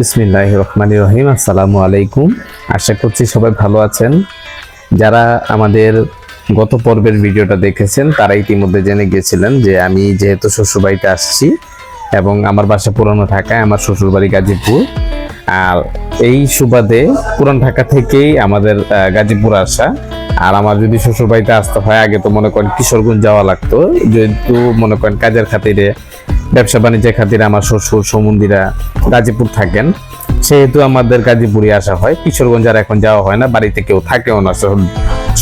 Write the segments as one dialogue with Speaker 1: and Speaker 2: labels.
Speaker 1: বিসমিল্লাহ রহমান রহিম। আসসালামু আলাইকুম। আশা করছি সবাই ভালো আছেন। যারা আমাদের গত পর্বের ভিডিওটা দেখেছেন, তারা ইতিমধ্যে জেনে গিয়েছিলেন যে আমি যেহেতু শ্বশুরবাড়িতে আসছি এবং আমার বাসা পুরানো ঢাকায়, আমার শ্বশুরবাড়ি গাজীপুর। আর এই সুবাদে পুরান ঢাকা থেকেই আমাদের গাজীপুর আসা। আর আমার যদি শ্বশুরবাড়িতে আসতে হয়, আগে তো মনে করেন কিশোরগঞ্জ যাওয়া লাগতো। যেহেতু মনে করেন কাজের খাতিরে ব্যবসা বাণিজ্যের খাতিরে আমার শ্বশুর সমন্দিরা গাজীপুর থাকেন। সেহেতু আমাদের গাজীপুরে আসা হয়। কিশোরগঞ্জ আর এখন যাওয়া হয় না। বাড়িতে কেউ থাকেও না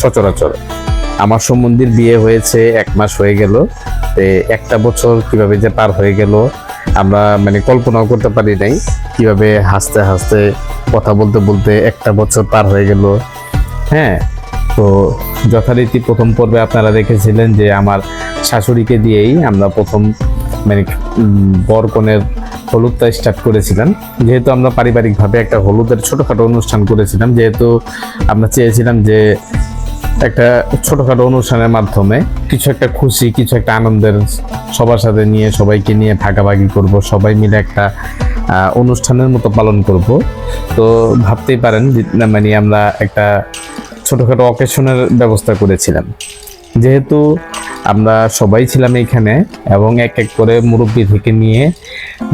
Speaker 1: সচরাচর। আমার সম্বন্ধীর বিয়ে হয়েছে এক মাস হয়ে গেল। একটা বছর কীভাবে যে পার হয়ে গেল, আমরা মানে কল্পনাও করতে পারি নাই। কীভাবে হাসতে হাসতে, কথা বলতে বলতে একটা বছর পার হয়ে গেল। হ্যাঁ তো যথারীতি প্রথম পর্বে আপনারা দেখেছিলেন যে আমার শাশুড়িকে দিয়েই আমরা প্রথম মানে উম, বর কনের হলুদটা স্টার্ট করেছিলাম যেহেতু আমরা পারিবারিকভাবে একটা হলুদের ছোটোখাটো অনুষ্ঠান করেছিলাম যেহেতু আমরা চেয়েছিলাম যে একটা ছোটোখাটো অনুষ্ঠানের মাধ্যমে কিছু একটা খুশি কিছু একটা আনন্দের সবার সাথে নিয়ে সবাইকে নিয়ে ভাগাভাগি করব সবাই মিলে একটা অনুষ্ঠানের মতো পালন করব। তো ভাবতেই পারেন মানে আমরা একটা ছোটোখাটো অকেশনের ব্যবস্থা করেছিলাম। যেহেতু আমরা সবাই ছিলাম এখানে এবং এক এক করে মুরব্বি থেকে নিয়ে,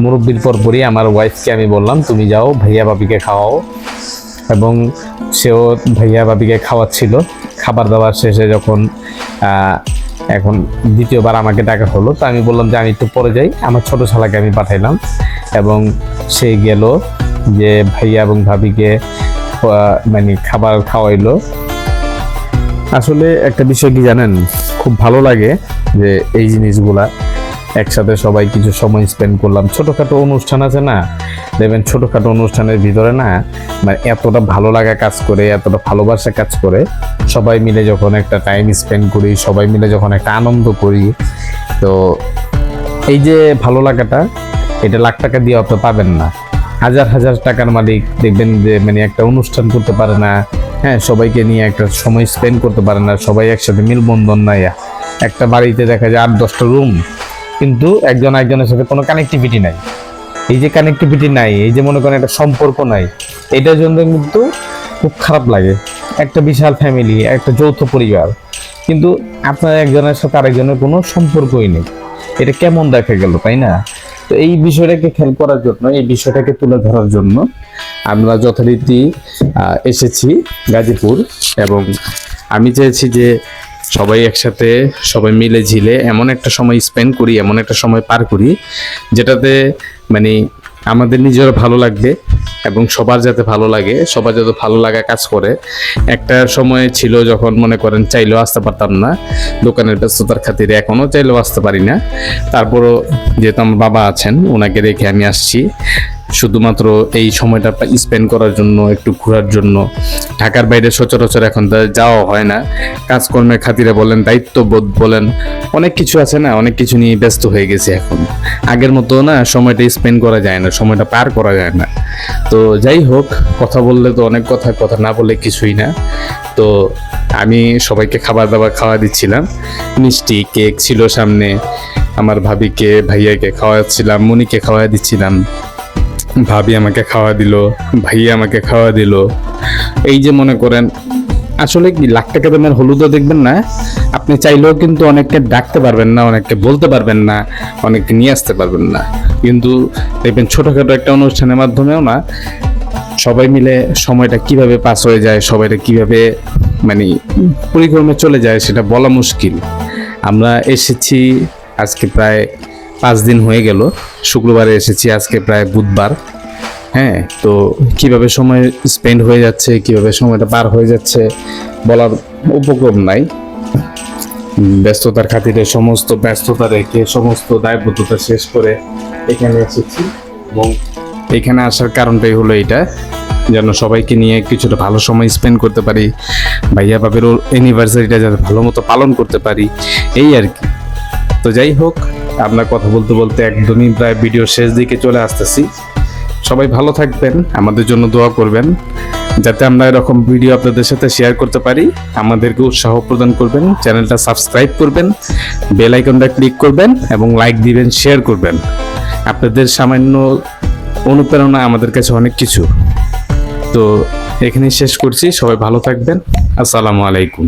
Speaker 1: মুরব্বির পরপরই আমার ওয়াইফকে আমি বললাম, তুমি যাও, ভাইয়া বাবিকে খাওয়াও। এবং সেও ভাইয়া বাবিকে খাওয়াচ্ছিল। খাবার দাবার শেষে যখন এখন দ্বিতীয়বার আমাকে ডাকা হলো, তো আমি বললাম যে আমি একটু পরে যাই, আমার ছোট শালাকে আমি পাঠাইলাম। এবং সে গেল যে ভাইয়া এবং ভাবিকে মানে খাবার খাওয়াইলো। আসলে একটা বিষয় কি জানেন? খুব ভালো লাগে যে এই জিনিসগুলা একসাথে সবাই কিছু সময় স্পেন্ড করলাম। ছোটোখাটো অনুষ্ঠান আছে না? দেখবেন ছোটোখাটো অনুষ্ঠানের ভিতরে না মানে এতটা ভালো লাগা কাজ করে, এতটা ভালোবাসা কাজ করে, সবাই মিলে যখন একটা টাইম স্পেন্ড করি, সবাই মিলে যখন একটা আনন্দ করি, তো এই যে ভালো লাগাটা, এটা লাখ টাকা দিয়ে অত পাবেন না। হাজার হাজার টাকার মালিক দেখবেন যে মানে একটা অনুষ্ঠান করতে পারে না হ্যাঁ সবাইকে নিয়ে একটা সময় স্পেন্ড করতে পারে না সবাই একসাথে মিলবন্ধন নাই। একটা বাড়িতে দেখা যায় আট, দশটা রুম কিন্তু একজন একজনের সাথে কোনো কানেক্টিভিটি নাই। এই যে কানেক্টিভিটি নাই, এই যে মনে করেন একটা সম্পর্ক নাই, এটার জন্য কিন্তু খুব খারাপ লাগে। একটা বিশাল ফ্যামিলি একটা যৌথ পরিবার, কিন্তু আপনার একজনের সাথে আরেকজনের কোনো সম্পর্কই নেই। এটা কেমন দেখা গেল, তাই না? তো এই বিষয়টাকে খেয়াল করার জন্য, এই বিষয়টাকে তুলে ধরার জন্য আমরা যথারীতি এসেছি গাজীপুর এবং আমি চেয়েছি যে সবাই একসাথে সবাই মিলে ঝিলে এমন একটা সময় স্পেন্ড করি, এমন একটা সময় পার করি, যেটাতে মানে আমাদের নিজেরও ভালো লাগবে। এবং সবার যাতে ভালো লাগে, সবার যাতে ভালো লাগা কাজ করে। একটা সময় ছিল যখন মনে করেন চাইলেও আসতে পারতাম না, দোকানের ব্যস্ততার খাতিরে এখনও চাইলেও আসতে পারি না। তারপরও যেহেতু আমার বাবা আছেন, ওনাকে রেখে আমি আসছি। শুধুমাত্র এই সময়টা স্পেন্ড করার জন্য, একটু ঘোরার জন্য। ঢাকার বাইরে সচরাচর এখন যাওয়া হয় না। কাজকর্মের খাতিরে বলেন, দায়িত্ববোধ বলেন, অনেক কিছু আছে না, অনেক কিছু নিয়ে ব্যস্ত হয়ে গেছে এখন। আগের মতো না, সময়টা স্পেন্ড করা যায় না, সময়টা পার করা যায় না। তো যাই হোক, কথা বললে তো অনেক কথা কথা না বলে কিছুই না। তো আমি সবাইকে খাবার দাবার খাওয়া দিচ্ছিলাম। মিষ্টি কেক ছিল সামনে, আমার ভাবিকে, ভাইয়াকে খাওয়াচ্ছিলাম, মনিকে খাওয়া দিচ্ছিলাম। ভাবি আমাকে খাওয়া দিল, ভাইয়া আমাকে খাওয়া দিল। এই যে মনে করেন, আসলে কি লাখ টাকা দামের হলুদও দেখবেন না, আপনি চাইলেও কিন্তু অনেককে ডাকতে পারবেন না, অনেককে বলতে পারবেন না, অনেককে নিয়ে আসতে পারবেন না। কিন্তু দেখবেন ছোটোখাটো একটা অনুষ্ঠানের মাধ্যমেও না, সবাই মিলে সময়টা কীভাবে পাস হয়ে যায়, সবাইটা কীভাবে মানে পরিক্রমে চলে যায়, সেটা বলা মুশকিল। আমরা এসেছি আজকে প্রায় পাঁচ দিন হয়ে গেল। শুক্রবারে এসেছি আজকে প্রায় বুধবার। হ্যাঁ তো কীভাবে সময় স্পেন্ড হয়ে যাচ্ছে, কীভাবে সময়টা পার হয়ে যাচ্ছে বলার উপক্রম নাই। ব্যস্ততার খাতিরে সমস্ত ব্যস্ততা রেখে সমস্ত দায়বদ্ধতা শেষ করে এখানে এসেছি এবং এখানে আসার কারণটাই হলো এটা যেন সবাইকে নিয়ে কিছুটা ভালো সময় স্পেন্ড করতে পারি, ভাইয়া বাপের অ্যানিভার্সারিটা যাতে ভালো মতো পালন করতে পারি, এই আর কি। তো যাই হোক আমরা কথা বলতে বলতে একদমই প্রায় ভিডিও শেষ দিকে চলে আসতেছি। সবাই ভালো থাকবেন, আমাদের জন্য দোয়া করবেন, যাতে আমরা এরকম ভিডিও আপনাদের সাথে শেয়ার করতে পারি। আমাদেরকে উৎসাহ প্রদান করবেন, চ্যানেলটা সাবস্ক্রাইব করবেন বেল আইকনটা ক্লিক করবেন এবং লাইক দিবেন শেয়ার করবেন। আপনাদের সামান্য
Speaker 2: অনুপ্রেরণা আমাদের কাছে অনেক কিছু। তো এখানেই শেষ করছি, সবাই ভালো থাকবেন। আসসালামু আলাইকুম।